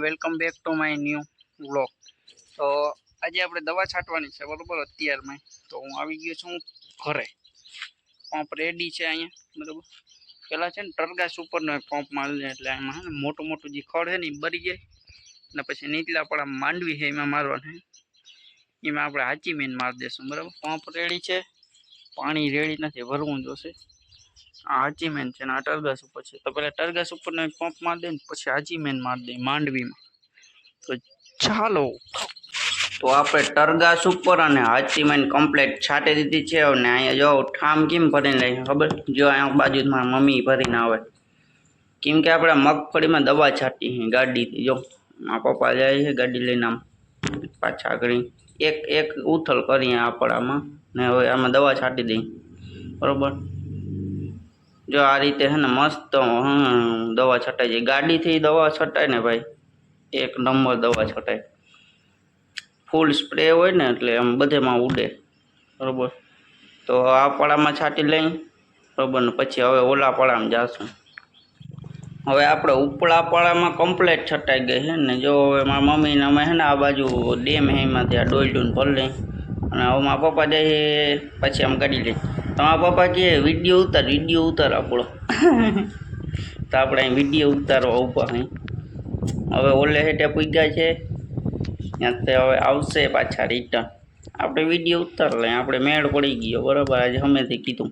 Welcome back to my new vlog તો આજે આપણે દવા છાંટવાની છે, બરાબર? અત્યારમાં. તો હું આવી ગયો છું ઘરે. પંપ રેડી છે અહીંયા, બરાબર? પેલા છે ને, ટરગાસ ઉપરનો પંપ મારી એટલે એમાં મોટું મોટું જે ખડ છે ને, એ બરી જાય. અને પછી નીચલા પડા માંડવી છે, એમાં મારવાનું એમાં આપણે હાચી મેન મારી દઈશું બરાબર? પંપ રેડી છે. પાણી રેડી નથી, ભરવું જોશે. હાચી મેન છે ને, આ ટરગાસ ઉપર છે. તો પેલા ટરગાસ ઉપરનો એક પંપ મારી દે ને, પછી હાચી મેન મારી દે માંડવીમાં. તો ચાલો. તો આપણે ટરગાસ ઉપર અને હાચી મેન કમ્પ્લેટ છાંટી દીધી છે અને અહીંયા જો ઠામ કેમ ભરીને લઈ, ખબર? જો અહીંયા બાજુ મારા મમ્મી ભરીને આવે. કેમ કે આપણે મગફળીમાં દવા છાંટી છે ગાડીથી, જો. મારા પપ્પા જાય છે ગાડી લઈને આમ પાછા આગળ. એક એક ઉથલ કરીએ આપણામાં ને હવે આમાં દવા છાંટી દઈ. બરોબર? જો આ રીતે હે ને મસ્ત દવા છટાઈ જાય. ગાડીથી દવા છટાય ને ભાઈ. એક નંબર દવા છટાય. ફૂલ સ્પ્રે હોય ને એટલે આમ બધેમાં ઉડે. બરોબર. તો આ પાળામાં છાંટી લઈ. બરાબર ને પછી હવે ઓલા પાળામાં જાશું. હવે આપણે ઉપલા પાળામાં કમ્પ્લેટ છટાઈ ગઈ છે ને. જો હવે મારા મમ્મીને અમે હે ને આ બાજુ ડેમ છે એમાંથી આ ડૂન ભરી લઈ અને હવે મારા પપ્પા જઈએ પછી આમ કાઢી લઈ. તો મારા પપ્પા કહે, વીડિયો ઉતાર વીડિયો ઉતાર આપણો. તો આપણે અહીં વીડિયો ઉતારવા ઊભા અહીં હવે ઓલે હેઠે પૂગ્યા છે. ત્યાંથી હવે આવશે પાછા રિટર્ન આપણે વીડિયો ઉતાર લઈએ આપણે મેળ પડી ગયો. બરાબર, આજે હમેથી કીધું.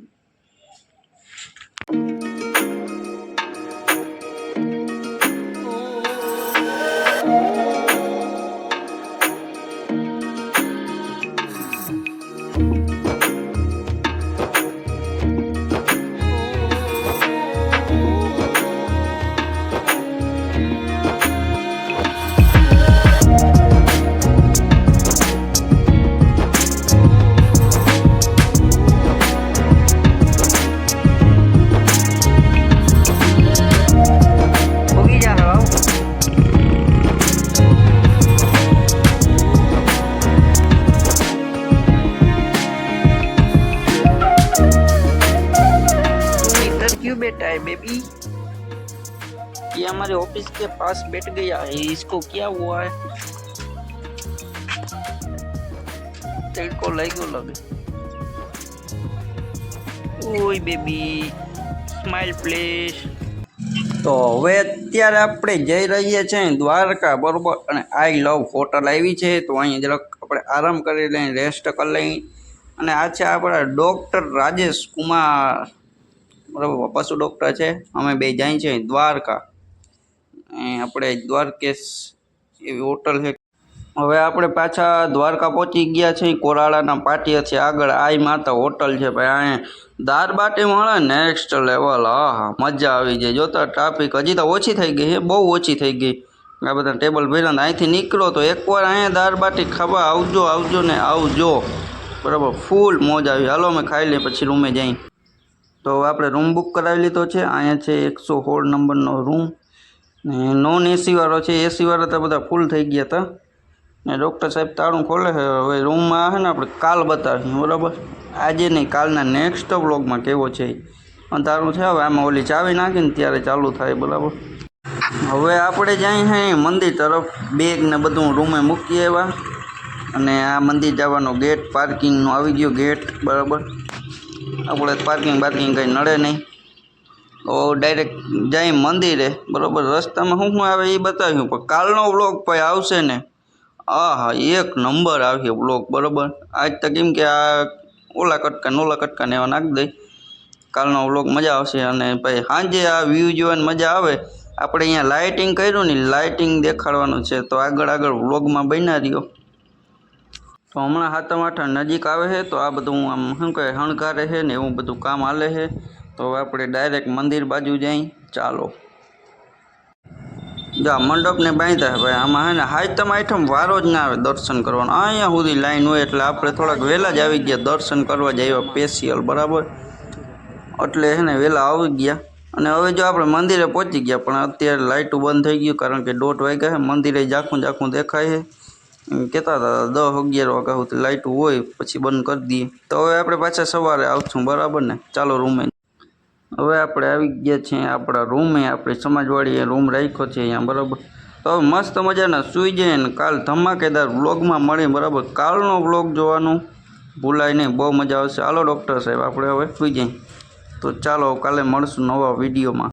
क्यों बैठा है बेबी ये हमारे ऑफिस के पास बैठ गया है इसको क्या हुआ है तेरे को लगे लगे ઓય બેબી સ્માઇલ પ્લીઝ તો હવે અત્યારે આપણે જઈ રહીએ છીએ દ્વારકા બરોબર અને આઈ લવ હોટલ આવી છે તો અહીંયા જરાક આપણે આરામ કરી લઈએ રેસ્ટ કરી લઈએ અને આ છે આપણા ડૉક્ટર રાજેશ કુમાર બરાબર પશુ ડૉક્ટર છે. અમે બે જાય છે, દ્વારકા. અહીં આપણે દ્વારકેશ એવી હોટલ છે. હવે આપણે પાછા દ્વારકા પહોંચી ગયા છીએ કોરાળાના પાટિયાથી આગળ. આઈ માતા હોટલ છે ભાઈ અહીંયા. દાળ બાટી મળે નેક્સ્ટ લેવલ હા હા મજા આવી જાય. જોતા ટ્રાફિક હજી તો ઓછી થઈ ગઈ છે, બહુ ઓછી થઈ ગઈ. આ બધા ટેબલ ભર્યા અહીંથી નીકળો તો એકવાર અહીંયા દાળ બાટી ખાવા આવજો આવજો ને આવજો. બરાબર ફૂલ મોજ આવી. હાલો, અમે ખાઈ લઈએ, પછી રૂમે જઈ તો આપણે રૂમ બુક કરાવી લીધો છે. અહીંયા છે એકસો સોળ નંબરનો રૂમ ને નોન એસીવાળો છે. એસી વાળા તો બધા ફૂલ થઈ ગયા હતા. ને ડૉક્ટર સાહેબ તાળું ખોલે છે. હવે રૂમમાં છે ને આપણે કાલ બતાવીશું બરાબર? આજે નહીં, કાલના નેક્સ્ટ બ્લોગમાં કેવો છે અને તારું છે, હવે આમાં ઓલી ચાવી નાખીને ત્યારે ચાલુ થાય, બરાબર? હવે આપણે જાય છે મંદિર તરફ બેગ ને બધું રૂમે મૂકી આવ્યા. અને આ મંદિર જવાનો ગેટ પાર્કિંગનો આવી ગયો ગેટ બરાબર? આપણે પાર્કિંગ બાર્કિંગ કંઈ નડે નહીં. ઓ ડાયરેક્ટ જાય મંદિરે, બરાબર? રસ્તામાં શું શું આવે એ બતાવ્યું, પણ કાલનો વ્લોગ ભાઈ આવશે ને. આ હા એક નંબર આવશે બ્લોગ બરાબર? આજ તો કેમ કે આ ઓલા કટકા નોલા કટકા ને એવા નાખી દઈ. કાલનો વ્લોગ મજા આવશે અને ભાઈ સાંજે આ વ્યૂ જોવાની મજા આવે. આપણે અહીંયા લાઇટિંગ કર્યું ને લાઇટિંગ દેખાડવાનું છે. તો આગળ આગળ વ્લોગમાં બન્યા રહ્યો. તો હમણાં હાથમ આઠા નજીક આવે છે, તો આ બધું આમ શું કહે હણકારે છે ને એવું બધું કામ હાલે છે. તો હવે આપણે ડાયરેક્ટ મંદિર બાજુ જઈ, ચાલો. જો મંડપને બાંધ્યા છે ભાઈ, આમાં હે ને હાઈતમ આઈટમ વારો જ ના આવે દર્શન કરવાનો. અહીંયા સુધી લાઈન હોય એટલે આપણે થોડાક વહેલા જ આવી ગયા, દર્શન કરવા જઈએ સ્પેશિયલ બરાબર? એટલે હે ને વહેલા આવી ગયા. અને હવે જો આપણે મંદિરે પહોંચી ગયા, પણ અત્યારે લાઇટું બંધ થઈ ગયું, કારણ કે દોઢ વાગ્યા છે, મંદિરે જાખું જાખું દેખાય છે. કહેતા હતા, દસ અગિયાર વાગ્યા સુધી લાઇટ હોય પછી બંધ કરી દઈએ. તો હવે આપણે પાછા સવારે આવશું, બરાબર ને? ચાલો રૂમે હવે આપણે આવી ગયા છીએ આપણા રૂમે આપણે સમાજવાળીએ રૂમ રાખ્યો છે અહીંયા, બરાબર? તો હવે મસ્ત મજાના સૂઈ જાય ને કાલ ધમાકેદાર વ્લોગમાં મળે બરાબર? કાલનો વ્લોગ જોવાનું ભૂલાય નહીં, બહુ મજા આવશે. હાલો ડૉક્ટર સાહેબ, આપણે હવે સૂઈ જઈએ. તો ચાલો કાલે મળશું નવા વિડીયોમાં